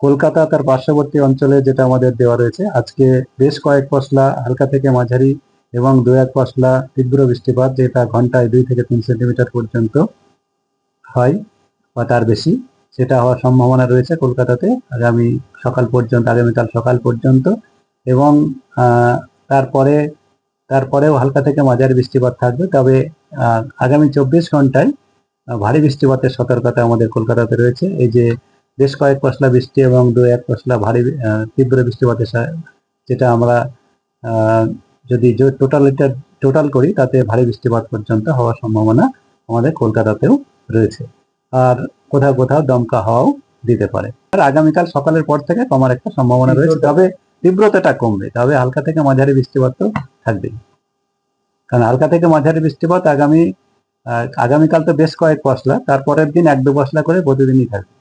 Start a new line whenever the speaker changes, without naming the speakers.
কলকাতা তার পার্শ্ববর্তী অঞ্চলে যেটা আমাদের দেওয়া রয়েছে। আজকে বেশ কয়েক পশলা হালকা থেকে মাঝারি এবং দু এক পশলা তীব্র বৃষ্টিপাত, যেটা ঘন্টায় দুই থেকে তিন সেন্টিমিটার পর্যন্ত হয় বা তার বেশি, সেটা হওয়ার সম্ভাবনা রয়েছে কলকাতাতে আগামী সকাল পর্যন্ত, আগামীকাল সকাল পর্যন্ত। এবং তারপরে, তারপরেও হালকা থেকে মাঝারি বৃষ্টিপাত থাকবে। তবে আগামী চব্বিশ ঘন্টায় ভারী বৃষ্টিপাতের সতর্কতা আমাদের কলকাতাতে রয়েছে। এই যে বেশ কয়েক পশলা বৃষ্টি এবং দু এক পশলা ভারী তীব্র বৃষ্টিপাতের যেটা আমরা যদি টোটালিটা টোটাল করি তাতে ভারী বৃষ্টিপাত পর্যন্ত হওয়ার সম্ভাবনা আমাদের কলকাতাতেও রয়েছে। আর কোথাও কোথাও দমকা হাওয়াও দিতে পারে। আর আগামীকাল সকালের পর থেকে কমার একটা সম্ভাবনা রয়েছে। তবে তীব্রতাটা কমবে। তবে হালকা থেকে মাঝারি বৃষ্টিপাত তো থাকবেই। কারণ হালকা থেকে মাঝারি বৃষ্টিপাত আগামী আগামীকাল তো বেশ কয়েক পশলা তারপরের দিন এক দু পশলা করে প্রতিদিনই থাকবে।